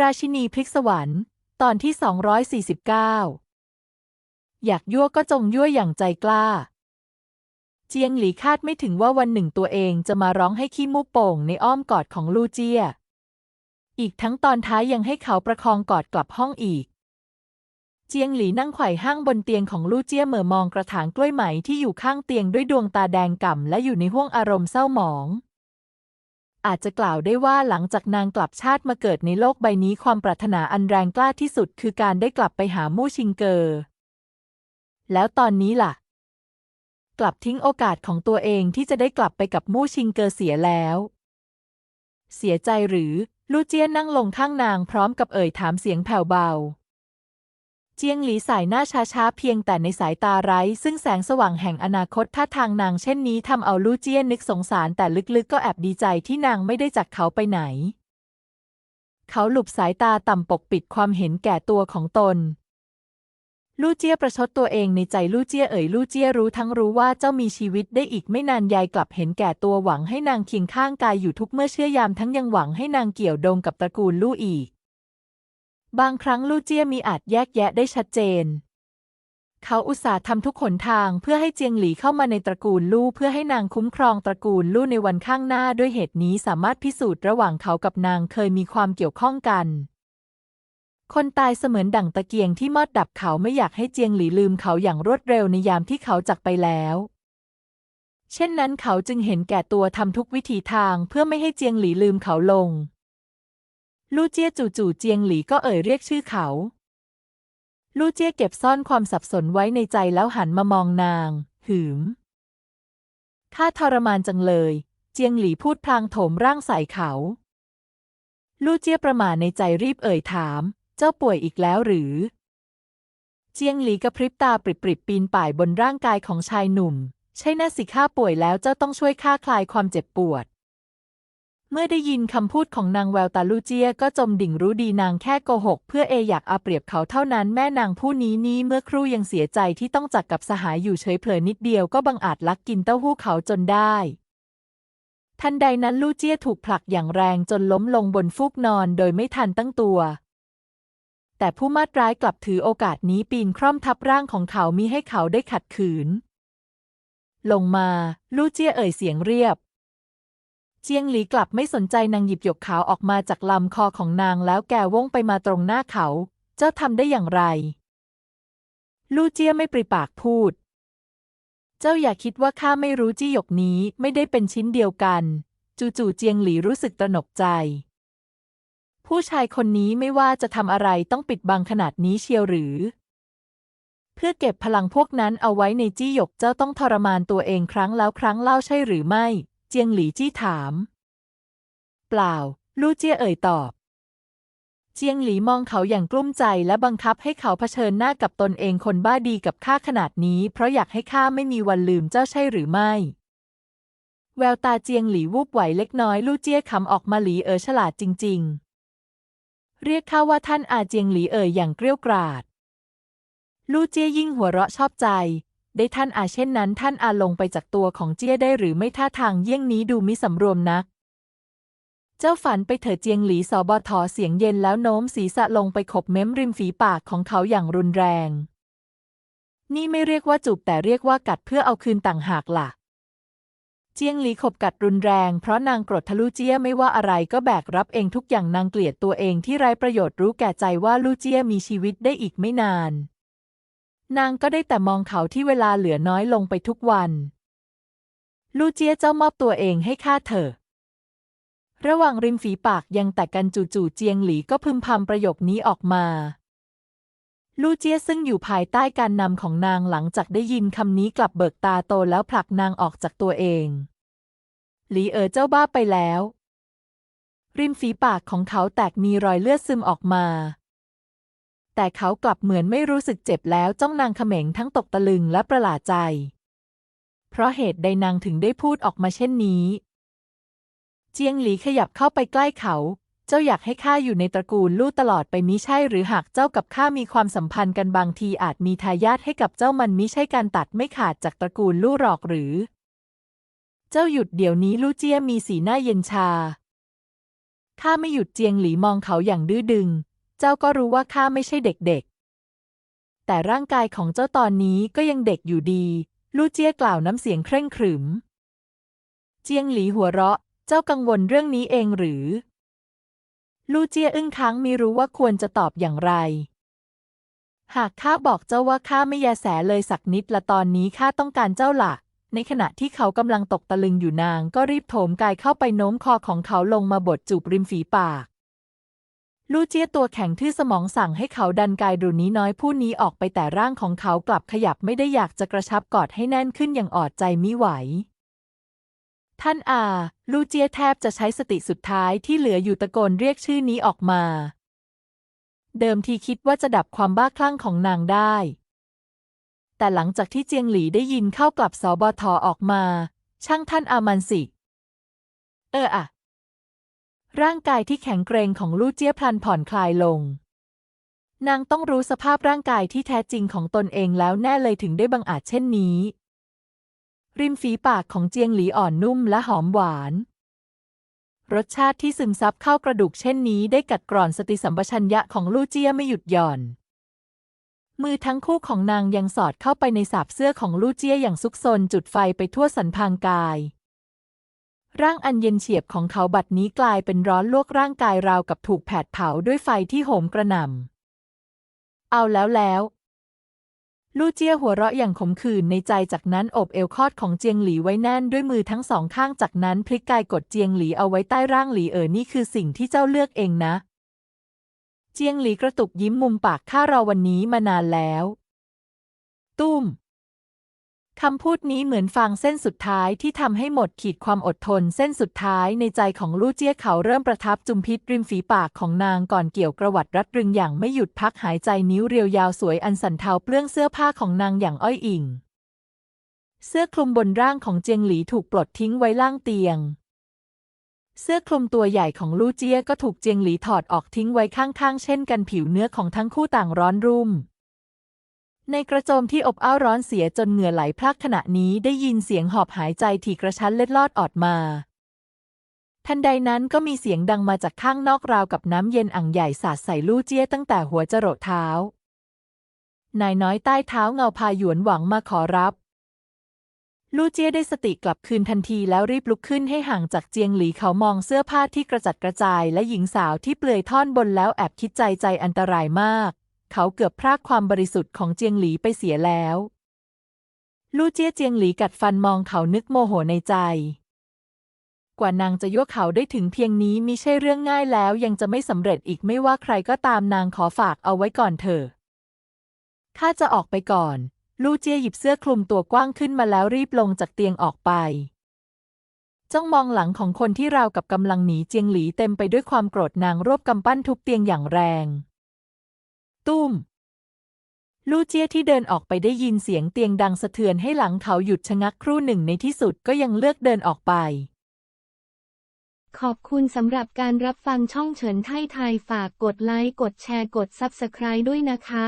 ราชินีพลิกสวรรค์ตอนที่ 249 อยากยั่วก็จงยั่วอย่างใจกล้า เจียงหลีคาดไม่ถึงว่าวันหนึ่งตัวเองจะมาร้องให้ขี้มูกโป่งในอ้อมกอดของลู่เจีย อีกทั้งตอนท้ายยังให้เขาประคองกอดกลับห้องอีก เจียงหลีนั่งไขว่ห้างบนเตียงของลู่เจียเหม่อมองกระถางกล้วยไหมที่อยู่ข้างเตียงด้วยดวงตาแดงก่ำและอยู่ในห้วงอารมณ์เศร้าหมอง อาจจะกล่าวได้ว่าหลังจากนางกลับชาติมาเกิดในโลกใบนี้ความปรารถนาอันแรงกล้าที่สุดคือการได้กลับไปหามู่ชิงเกอแล้วตอนนี้ล่ะ กลับทิ้งโอกาสของตัวเองที่จะได้กลับไปกับมู่ชิงเกอเสียแล้ว เสียใจหรือ ลู่เจี้ยนนั่งลงข้างนางพร้อมกับเอ่ยถามเสียงแผ่วเบา เจียงหลีสายหน้าช้าๆ เพียงแต่ในสายตาไร้ ซึ่งแสงสว่างแห่งอนาคตท่าทางนางเช่นนี้ทำเอาลู่เจี้ยนนึกสงสารแต่ลึกๆ ก็แอบดีใจที่นางไม่ได้จากเขาไปไหน เขาหลุบสายตาต่ำปกปิดความเห็นแก่ตัวของตนลู่เจี้ยประชดตัวเองในใจลู่เจี้ยเอ่ยลู่เจี้ยรู้ทั้งรู้ว่าเจ้ามีชีวิตได้อีกไม่นานยายกลับเห็นแก่ตัวหวังให้นางเคียงข้างกายอยู่ทุกเมื่อเชื่อยามทั้งยังหวังให้นางเกี่ยวดงกับตระกูลลู่อีก บางครั้งลู่เจี้ยมีอาจแยกแยะได้ชัดเจน เขาอุตส่าห์ทำทุกขนทางเพื่อให้เจียงหลีเข้ามาในตระกูลลู่เพื่อให้นางคุ้มครองตระกูลลู่ในวันข้างหน้าด้วยเหตุนี้สามารถพิสูจน์ระหว่างเขากับนางเคยมีความเกี่ยวข้องกัน คนตายเสมือนดั่งตะเกียงที่มอดดับเขาไม่อยากให้เจียงหลีลืมเขาอย่างรวดเร็วในยามที่เขาจากไปแล้วเช่นนั้นเขาจึงเห็นแก่ตัวทำทุกวิถีทางเพื่อไม่ให้เจียงหลีลืมเขาลง ลู่เจี้ยจู่ๆเจียงหลีก็เอ่ยเรียกชื่อเขา ลู่เจี้ยเก็บซ่อนความสับสนไว้ในใจแล้วหันมามองนาง หืมข้าทรมานจังเลย เจียงหลีพูดพลางโถมร่างใส่เขา ลู่เจี้ยประหม่าในใจรีบเอ่ยถาม เจ้าป่วยอีกแล้วหรือ เจียงหลีกระพริบตาปริบๆปีนป่ายบนร่างกายของชายหนุ่ม ใช่น่าสิข้าป่วยแล้วเจ้าต้องช่วยข้าคลายความเจ็บปวด เมื่อได้ยินคำพูดของนางแววตาลูเจียก็จมดิ่งรู้ดีนางแค่โกหก เพื่อเออยากเอาเปรียบเขาเท่านั้นแม่นางผู้นี้นี้เมื่อครู่ยังเสียใจที่ต้องจากกับสหายอยู่เฉยเผลอนิดเดียวก็บังอาจลักกินเต้าหู้เขาจนได้ ทันใดนั้นลูเจียถูกผลักอย่างแรงจนล้มลงบนฟูกนอนโดยไม่ทันตั้งตัว แต่ผู้มาดร้ายกลับถือโอกาสนี้ปีนคร่อมทับร่างของเขามิให้เขาได้ขัดขืน ลงมา ลู่เจี้ยเอ่ยเสียงเรียบ เจียงหลีกลับไม่สนใจนางหยิบหยกขาวออกมาจากลำคอของนางแล้วแกว่งไปมาตรงหน้าเขา เจ้าทำได้อย่างไร ลู่เจี้ยไม่ปริปากพูด เจ้าอย่าคิดว่าข้าไม่รู้จี้หยกนี้ไม่ได้เป็นชิ้นเดียวกัน จู่ๆเจียงหลีรู้สึกตระหนกใจ ผู้ชายคนนี้ไม่ว่าจะทำอะไรต้องปิดบังขนาดนี้เชียวหรือ เพื่อเก็บพลังพวกนั้นเอาไว้ในจี้หยกเจ้าต้องทรมานตัวเองครั้งแล้วครั้งเล่าใช่หรือไม่ เจียงหลีจี้ถาม เปล่า ลู่เจี้ยเอ่ยตอบ เจียงหลีมองเขาอย่างกลุ้มใจและบังคับให้เขาเผชิญหน้ากับตนเองคนบ้าดีกับข้าขนาดนี้ เพราะอยากให้ข้าไม่มีวันลืมเจ้าใช่หรือไม่ แววตาเจียงหลีวูบไหวเล็กน้อยลู่เจี้ยขำออกมาหลีเอ๋อฉลาดจริง ๆ เรียกข้าว่าท่านอาเจียงหลีเอ๋ยอย่างเกรี้ยวกราดลู่เจี้ยยิ่งหัวเราะชอบใจ ได้ท่านอาเช่นนั้น ท่านอาลงไปจากตัวของเจี้ยได้หรือไม่ท่าทางเยี่ยงนี้ดูมิสำรวมนัก เจ้าฝันไปเถิดเจียงหลีสอบทอเสียงเย็นแล้วโน้มศีรษะลงไปขบเม้มริมฝีปากของเขาอย่างรุนแรง นี่ไม่เรียกว่าจูบแต่เรียกว่ากัดเพื่อเอาคืนต่างหากล่ะ เจียงหลีขบกัดรุนแรง เพราะนางกรดทะลุเจี้ยไม่ว่าอะไรก็แบกรับเองทุกอย่างนางเกลียดตัวเองที่ไร้ประโยชน์รู้แก่ใจว่าลู่เจี้ยมีชีวิตได้อีกไม่นาน นางก็ได้แต่มองเขาที่เวลาเหลือน้อยลงไปทุกวัน ลู่เจียเจ้ามอบตัวเองให้ข้าเถอะ ระหว่างริมฝีปากยังแตกกันจู่ๆเจียงหลีก็พึมพำประโยคนี้ออกมา ลู่เจียซึ่งอยู่ภายใต้การนำของนางหลังจากได้ยินคำนี้กลับเบิกตาโตแล้วผลักนางออกจากตัวเอง หลีเอ๋อเจ้าบ้าไปแล้ว ริมฝีปากของเขาแตกมีรอยเลือดซึมออกมา แต่เขากลับเหมือนไม่รู้สึกเจ็บแล้วจ้องนางเขม็งทั้งตกตะลึงและประหลาดใจ เพราะเหตุใดนางถึงได้พูดออกมาเช่นนี้ เจียงหลีขยับเข้าไปใกล้เขา เจ้าอยากให้ข้าอยู่ในตระกูลลู่ตลอดไปมิใช่หรือหากเจ้ากับข้ามีความสัมพันธ์กันบางทีอาจมีทายาทให้กับเจ้ามันมิใช่การตัดไม่ขาดจากตระกูลลู่หรอกหรือ เจ้าหยุดเดี๋ยวนี้ลู่เจี้ยมีสีหน้าเย็นชาข้าไม่หยุดเจียงหลีมองเขาอย่างดื้อดึง เจ้าก็รู้ว่าข้าไม่ใช่เด็กๆ แต่ร่างกายของเจ้าตอนนี้ก็ยังเด็กอยู่ดี ลู่เจี้ยกล่าวน้ำเสียงเคร่งขรึม เจียงหลีหัวเราะ เจ้ากังวลเรื่องนี้เองหรือ ลู่เจี้ยอึ้งค้างไม่รู้ว่าควรจะตอบอย่างไร หากข้าบอกเจ้าว่าข้าไม่แยแสเลยสักนิดละตอนนี้ข้าต้องการเจ้าละในขณะที่เขากำลังตกตะลึงอยู่นางก็รีบโถมกายเข้าไปโน้มคอของเขาลงมาบดจูบริมฝีปาก ลู่เจี้ยตัวแข็งทื่อสมองสั่งให้เขาดันกายดุนี้น้อยผู้นี้ออกไปแต่ร่างของเขากลับขยับไม่ได้อยากจะกระชับกอดให้แน่นขึ้นอย่างอดใจมิไหว ท่านอาลู่เจี้ยแทบจะใช้สติสุดท้ายที่เหลืออยู่ตะโกนเรียกชื่อนี้ออกมา เดิมทีคิดว่าจะดับความบ้าคลั่งของนางได้ แต่หลังจากที่เจียงหลีได้ยินเข้ากลับสบทออกมา ช่างท่านอามันสิ เอออะ ร่างกายที่แข็งเกรงของลู่เจี้ยพลันผ่อนคลายลง นางต้องรู้สภาพร่างกายที่แท้จริงของตนเองแล้วแน่เลยถึงได้บังอาจเช่นนี้ ริมฝีปากของเจียงหลีอ่อนนุ่มและหอมหวาน รสชาติที่ซึมซับเข้ากระดูกเช่นนี้ได้กัดกร่อนสติสัมปชัญญะของลู่เจี้ยไม่หยุดหย่อน มือทั้งคู่ของนางยังสอดเข้าไปในสาบเสื้อของลู่เจี้ยอย่างซุกซนจุดไฟไปทั่วสันพางกาย ร่างอันเย็นเฉียบของเขาบัดนี้กลายเป็นร้อนลวกร่างกายราวกับถูกแผดเผาด้วยไฟที่โหมกระหน่ำ เอาแล้วแล้ว ลู่เจี้ยหัวเราะอย่างขมขื่นในใจจากนั้นอบเอวคอดของเจียงหลีไว้แน่นด้วยมือทั้งสองข้างจากนั้นพลิกกายกดเจียงหลีเอาไว้ใต้ร่างหลีเอ๋อนี่คือสิ่งที่เจ้าเลือกเองนะ เจียงหลีกระตุกยิ้มมุมปากข้ารอวันนี้มานานแล้ว ตุ้ม คำพูดนี้เหมือนฟางเส้นสุดท้ายที่ทำให้หมดขีดความอดทน เส้นสุดท้ายในใจของลู่เจี้ยเขาเริ่มประทับจุมพิษริมฝีปากของนางก่อนเกี่ยวกระวัดรัดรึงอย่างไม่หยุดพักหายใจนิ้วเรียวยาวสวยอันสันเทาเปลื้องเสื้อผ้าของนางอย่างอ้อยอิง เสื้อคลุมบนร่างของเจียงหลีถูกปลดทิ้งไว้ล่างเตียง เสื้อคลุมตัวใหญ่ของลู่เจี้ยก็ถูกเจียงหลีถอดออกทิ้งไว้ข้างๆ เช่นกันผิวเนื้อของทั้งคู่ต่างร้อนรุ่ม ในกระโจมที่อบอ้าวร้อนเสียจนเหงื่อไหลพรากขณะนี้ได้ยินเสียงหอบหายใจถี่กระชั้นเล็ดลอดออดมา ทันใดนั้นก็มีเสียงดังมาจากข้างนอกราวกับน้ำเย็นอ่างใหญ่สาดใส่ลู่เจี้ยตั้งแต่หัวจรดเท้า นายน้อยใต้เท้าเงาพาหยวนหวังมาขอรับลู่เจี้ยได้สติกลับคืนทันทีแล้วรีบลุกขึ้นให้ห่างจากเจียงหลีเขามองเสื้อผ้าที่กระจัดกระจายและหญิงสาวที่เปลือยท่อนบนแล้วแอบคิดใจใจอันตรายมาก เขาเกือบพรากความบริสุทธิ์ของเจียงหลีไปเสียแล้ว ลู่เจี้ยเจียงหลีกัดฟันมองเขานึกโมโหในใจ กว่านางจะยกเขาได้ถึงเพียงนี้มิใช่เรื่องง่ายแล้วยังจะไม่สำเร็จอีกไม่ว่าใครก็ตามนางขอฝากเอาไว้ก่อนเถอะข้าจะออกไปก่อน ลู่เจี้ยหยิบเสื้อคลุมตัวกว้างขึ้นมาแล้วรีบลงจากเตียงออกไปจ้องมองหลังของคนที่ราวกับกำลังหนีเจียงหลีเต็มไปด้วยความโกรธนางรวบกำปั้นทุบเตียงอย่างแรง ตุ้ม ลู่เจี้ยที่เดินออกไปได้ยินเสียงเตียงดังสะเทือนให้หลังเขาหยุดชะงักครู่หนึ่งในที่สุดก็ยังเลือกเดินออกไป ขอบคุณสำหรับการรับฟังช่องเฉินไทยไทยฝากกดไลค์ กดแชร์ กด Subscribe ด้วยนะคะ